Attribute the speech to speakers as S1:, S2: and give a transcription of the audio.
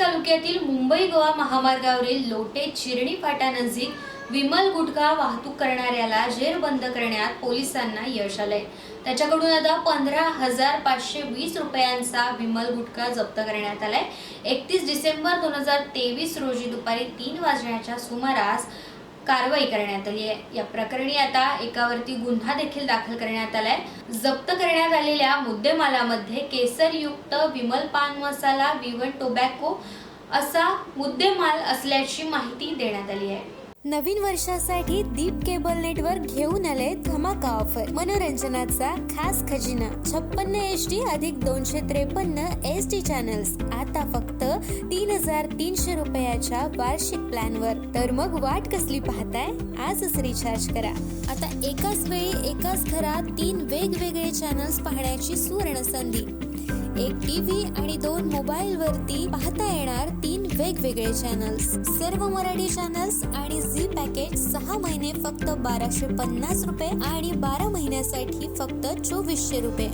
S1: तालुक्यातील मुंबई गोवा महामार्गावरील लोटे चिरणी फाट्यानजीक विमल गुटखा वाहतूक करणाऱ्याला जेरबंद करण्यात पोलिसांना यश आलंय. त्याच्याकडून आता पंधरा हजार पाचशे वीस रुपयांचा विमल गुटखा जप्त करण्यात आलाय. एकतीस डिसेंबर दोन हजार तेवीस रोजी दुपारी तीन वाजण्याच्या सुमारास कारवाई करण्यात आली आहे. या प्रकरणी आता एकावरती गुन्हा देखील दाखल करण्यात आलाय. जप्त करण्यात आलेल्या मुद्देमालामध्ये केसरयुक्त विमल पान मसाला विवन टोबॅको असा मुद्देमाल असल्याची माहिती देण्यात आली आहे.
S2: नवीन वर्षासाठी दीप केबल नेटवर्क घेऊन आले धमाका ऑफर. मनोरंजनाचा खास खजिना. छप्पन्न एच डी अधिक दोनशे त्रेपन्न एस डी चॅनल्स आता फक्त तीन हजार तीनशे रुपयाच्या वार्षिक प्लॅन वर तर मग वाट कसली पाहताय? आजच रिचार्ज करा. आता एकाच वेळी एकाच घरात तीन वेगवेगळे चॅनल्स पाहण्याची सुवर्ण संधी. एक टीव्ही आणि दोन मोबाईल वरती पाहता येणार ती वेगवेगळे चॅनल्स सर्व मराठी चॅनल्स आणि झी पॅकेज सहा महिने फक्त बाराशे पन्नास रुपये आणि बारा महिन्यासाठी फक्त चोवीसशे रुपये.